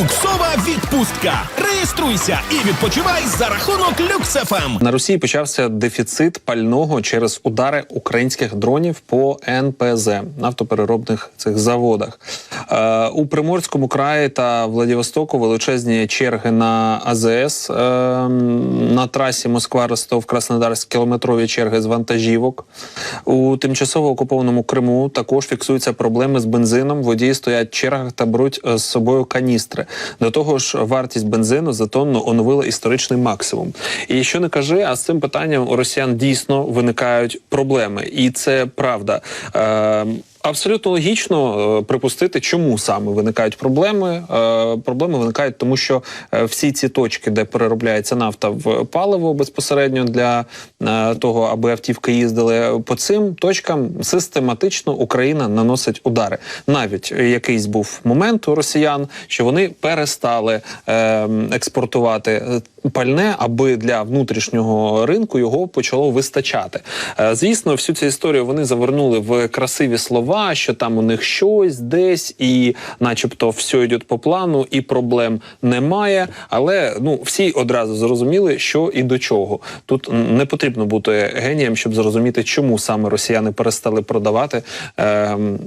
Люксова відпустка. Реєструйся і відпочивай за рахунок Люксефем. На Росії почався дефіцит пального через удари українських дронів по НПЗ нафтопереробних цих заводах. Е, у Приморському краї та Владивостоку величезні черги на АЗС. Е, на трасі Москва Ростов Краснодарськ кілометрові черги з вантажівок. У тимчасово окупованому Криму також фіксуються проблеми з бензином. Водії стоять в чергах та беруть е, з собою каністри. До того ж, вартість бензину за тонну оновила історичний максимум. І що не кажи, а з цим питанням у росіян дійсно виникають проблеми, і це правда. Е, Абсолютно логічно е, припустити, чому саме виникають проблеми. Е, проблеми виникають, тому що е, всі ці точки, де переробляється нафта в паливо безпосередньо для того, аби автівки їздили по цим точкам, систематично Україна наносить удари. Навіть якийсь був момент у росіян, що вони перестали експортувати пальне, аби для внутрішнього ринку його почало вистачати. Звісно, всю цю історію вони завернули в красиві слова, що там у них щось десь, і, начебто, все йде по плану, і проблем немає. Але ну всі одразу зрозуміли, що і до чого. Тут не потрібно бути генієм, щоб зрозуміти, чому саме росіяни перестали продавати. ем,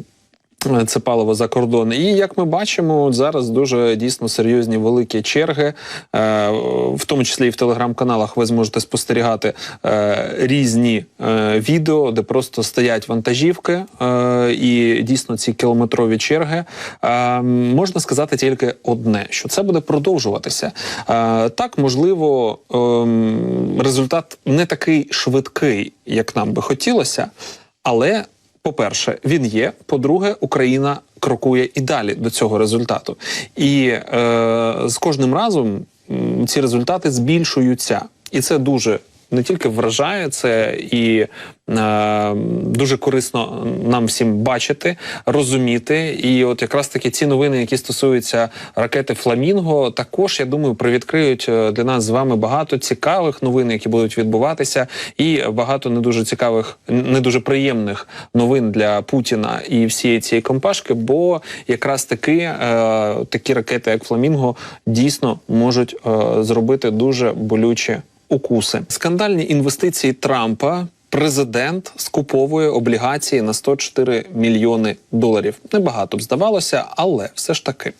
це паливо за кордон. І як ми бачимо, зараз дуже дійсно серйозні великі черги, е, в тому числі і в телеграм-каналах ви зможете спостерігати е, різні е, відео, де просто стоять вантажівки, е, і дійсно ці кілометрові черги. Е, можна сказати тільки одне: що це буде продовжуватися. Е, так, можливо, ем, результат не такий швидкий, як нам би хотілося, але по-перше, він є. По-друге, Україна крокує і далі до цього результату. І е, з кожним разом ці результати збільшуються, і це дуже. Не тільки вражає це і е, дуже корисно нам всім бачити, розуміти. І от якраз таки ці новини, які стосуються ракети Фламінго, також я думаю, привідкриють е, для нас з вами багато цікавих новин, які будуть відбуватися, і багато не дуже цікавих, не дуже приємних новин для Путіна і всієї цієї компашки. Бо якраз таки е, такі ракети, як Фламінго, дійсно можуть е, зробити дуже болючі укуси. Скандальні інвестиції Трампа. Президент скуповує облігації на 104 мільйони доларів. Небагато б здавалося, але все ж таки,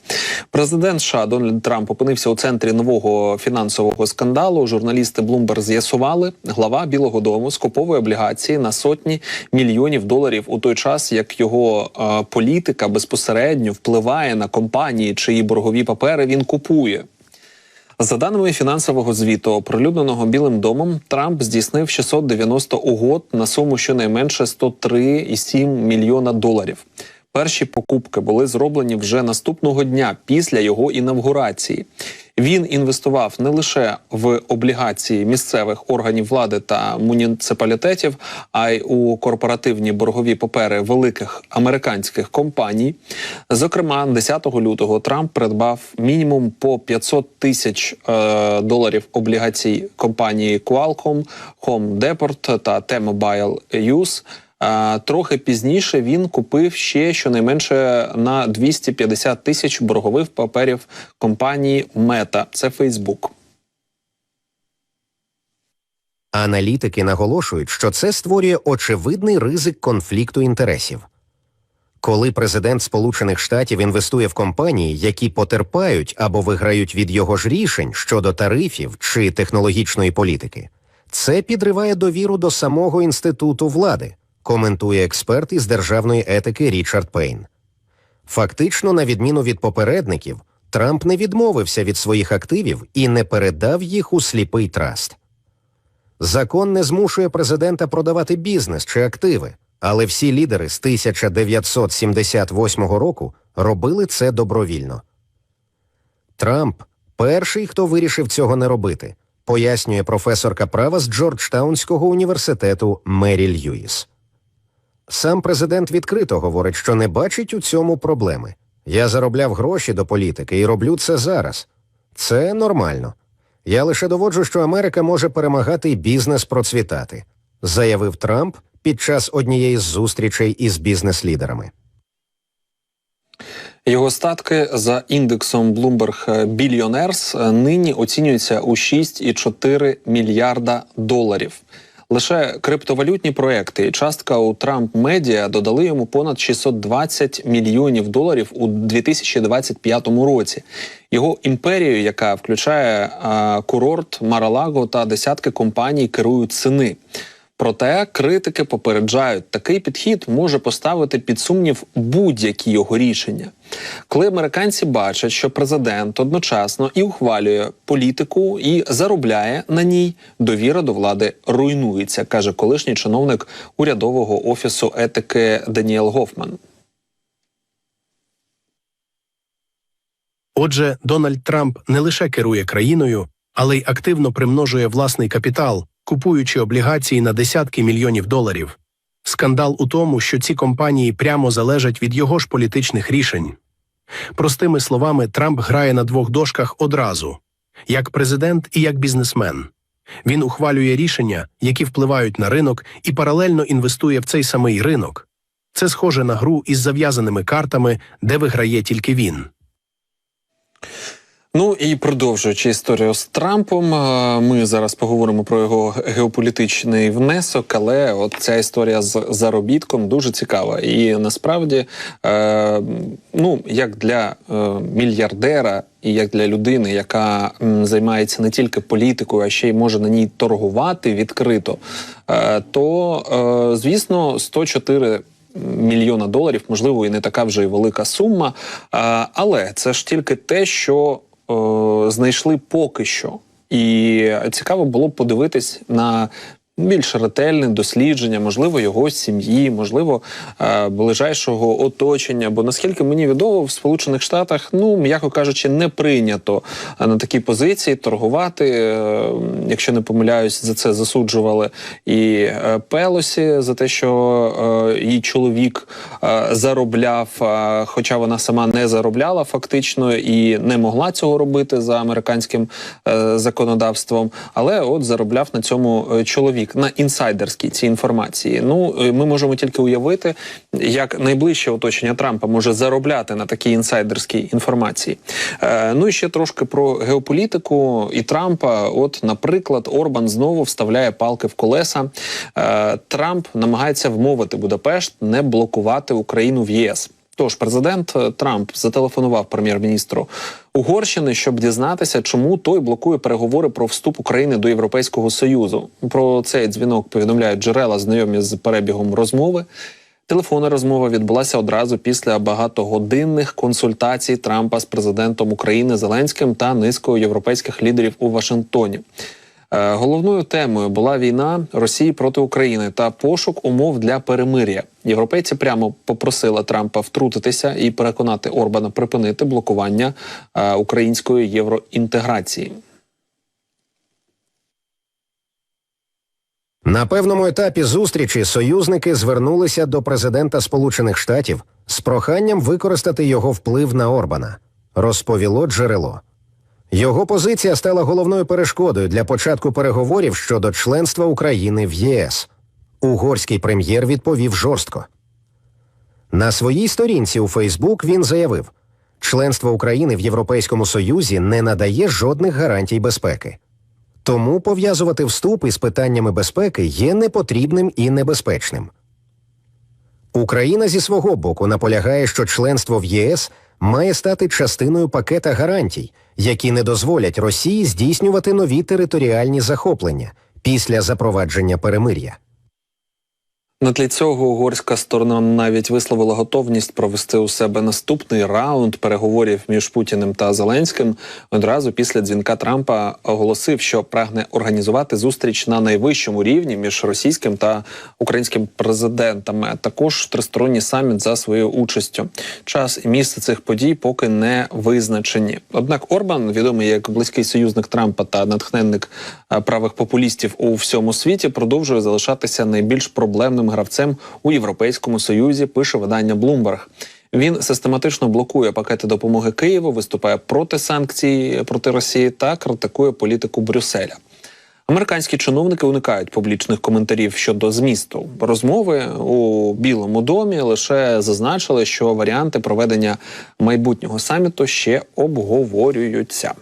президент США Дональд Трамп опинився у центрі нового фінансового скандалу. Журналісти Bloomberg з'ясували, глава Білого Дому скуповує облігації на сотні мільйонів доларів у той час, як його е, політика безпосередньо впливає на компанії, чиї боргові папери він купує. За даними фінансового звіту, оприлюдненого Білим домом, Трамп здійснив 690 угод на суму щонайменше 103,7 мільйона доларів. Перші покупки були зроблені вже наступного дня після його інавгурації. Він інвестував не лише в облігації місцевих органів влади та муніципалітетів, а й у корпоративні боргові папери великих американських компаній. Зокрема, 10 лютого Трамп придбав мінімум по 500 тисяч е, доларів облігацій компанії Qualcomm, Home Depot та T-Mobile Use. Трохи пізніше він купив ще щонайменше на 250 тисяч боргових паперів компанії Meta. Це Facebook. Аналітики наголошують, що це створює очевидний ризик конфлікту інтересів. Коли президент Сполучених Штатів інвестує в компанії, які потерпають або виграють від його ж рішень щодо тарифів чи технологічної політики, це підриває довіру до самого інституту влади, коментує експерт із державної етики Річард Пейн. Фактично, на відміну від попередників, Трамп не відмовився від своїх активів і не передав їх у сліпий траст. Закон не змушує президента продавати бізнес чи активи, але всі лідери з 1978 року робили це добровільно. Трамп перший, хто вирішив цього не робити, пояснює професорка права з Джорджтаунського університету Мері Льюіс. Сам президент відкрито говорить, що не бачить у цьому проблеми. Я заробляв гроші до політики і роблю це зараз. Це нормально. Я лише доводжу, що Америка може перемагати і бізнес процвітати, заявив Трамп під час однієї з зустрічей із бізнес-лідерами. Його статки за індексом Bloomberg Billionaires нині оцінюються у 6,4 мільярда доларів. Лише криптовалютні проекти частка у Трамп Медіа додали йому понад 620 мільйонів доларів у 2025 році. Його імперію, яка включає а, курорт Маралаго та десятки компаній, керують сини. Проте критики попереджають, такий підхід може поставити під сумнів будь-які його рішення. Коли американці бачать, що президент одночасно і ухвалює політику, і заробляє на ній, довіра до влади руйнується, каже колишній чиновник урядового офісу етики Даніел Гофман. Отже, Дональд Трамп не лише керує країною, але й активно примножує власний капітал, купуючи облігації на десятки мільйонів доларів. Скандал у тому, що ці компанії прямо залежать від його ж політичних рішень. Простими словами, Трамп грає на двох дошках одразу як президент і як бізнесмен. Він ухвалює рішення, які впливають на ринок, і паралельно інвестує в цей самий ринок. Це схоже на гру із зав'язаними картами, де виграє тільки він. Ну і продовжуючи історію з Трампом, е, ми зараз поговоримо про його геополітичний внесок, але от ця історія з заробітком дуже цікава. І насправді, е, ну як для е, мільярдера. І як для людини, яка м, займається не тільки політикою, а ще й може на ній торгувати відкрито, е, то е, звісно 104 мільйона доларів, можливо, і не така вже й велика сума. Е, але це ж тільки те, що знайшли поки що. І цікаво було подивитись на більш ретельне дослідження, можливо, його сім'ї, можливо, е, ближайшого оточення. Бо наскільки мені відомо, в Сполучених Штатах, ну м'яко кажучи, не прийнято на такій позиції торгувати. Е, Якщо не помиляюсь, за це засуджували і е, Пелосі за те, що її чоловік заробляв, хоча вона сама не заробляла фактично і не могла цього робити за американським законодавством. Але от заробляв на цьому е, чоловік на інсайдерській цій інформації. Ну е, ми можемо тільки уявити, як найближче оточення Трампа може заробляти на такій інсайдерській інформації. Е, ну і ще трошки про геополітику і Трампа. От, наприклад, Орбан знову вставляє палки в колеса. Е, Трамп намагається вмовити Будапешт не блокувати Україну в ЄС. Тож президент е, Трамп зателефонував прем'єр-міністру Угорщини, щоб дізнатися, чому той блокує переговори про вступ України до Європейського союзу. Про цей дзвінок повідомляють джерела, знайомі з перебігом розмови. Телефонна розмова відбулася одразу після багатогодинних консультацій Трампа з президентом України Зеленським та низкою європейських лідерів у Вашингтоні. Е, Головною темою була війна Росії проти України та пошук умов для перемир'я. Європейці прямо попросили Трампа втрутитися і переконати Орбана припинити блокування е, української євроінтеграції. На певному етапі зустрічі союзники звернулися до президента Сполучених Штатів з проханням використати його вплив на Орбана, розповіло джерело. Його позиція стала головною перешкодою для початку переговорів щодо членства України в ЄС. Угорський прем'єр відповів жорстко. На своїй сторінці у Фейсбук він заявив: членство України в Європейському Союзі не надає жодних гарантій безпеки. Тому пов'язувати вступ із питаннями безпеки є непотрібним і небезпечним. Україна зі свого боку наполягає, що членство в ЄС має стати частиною пакета гарантій, які не дозволять Росії здійснювати нові територіальні захоплення після запровадження перемир'я. На тлі цього угорська сторона навіть висловила готовність провести у себе наступний раунд переговорів між Путіним та Зеленським. Одразу після дзвінка Трампа оголосив, що прагне організувати зустріч на найвищому рівні між російським та українським президентами. Також тристоронній саміт за своєю участю. Час і місце цих подій поки не визначені. Однак Орбан, відомий як близький союзник Трампа та натхненник е, правих популістів у всьому світі, продовжує залишатися найбільш проблемним гравцем у Європейському Союзі. Пише видання Bloomberg. Він систематично блокує пакети допомоги Києву, виступає проти санкцій проти Росії та критикує політику Брюсселя. Американські чиновники уникають публічних коментарів щодо змісту розмови у Білому домі. Лише зазначили, що варіанти проведення майбутнього саміту ще обговорюються.